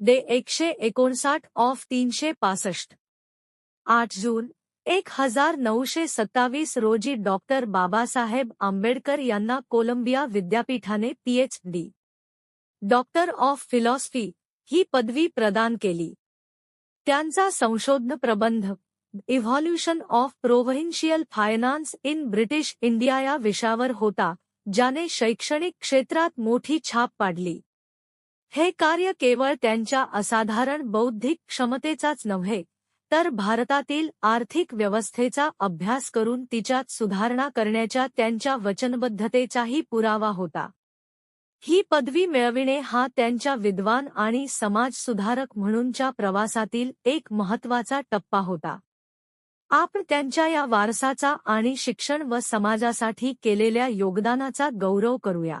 Day एकशे एकोणसाठ of तीनशे पासष्ट. आठ जून, एक हज़ार नऊशे सत्तावीस रोजी डॉक्टर बाबासाहेब आंबेडकर यांना कोलंबिया विद्यापीठाने पीएचडी. डॉक्टर ऑफ़ फिलॉसफी ही पदवी प्रदान केली. त्यांचा संशोधन प्रबंध evolution of provincial finance in British India या विषयावर होता, ज्याने शैक्षणिक क्षेत्रात मोठी छाप पाडली. हे कार्य केवळ त्यांच्या असाधारण बौद्धिक क्षमतेचाच नव्हे तर भारतातील आर्थिक व्यवस्थेचा अभ्यास करून तिच्यात सुधारणा करण्याच्या त्यांच्या वचनबद्धतेचाही पुरावा होता. ही पदवी मिळविणे हा त्यांच्या विद्वान आणि समाजसुधारक म्हणूनच्या प्रवासातील एक महत्त्वाचा टप्पा होता. आपण त्यांच्या या वारसाचा आणि शिक्षण व समाजासाठी केलेल्या योगदानाचा गौरव करूया.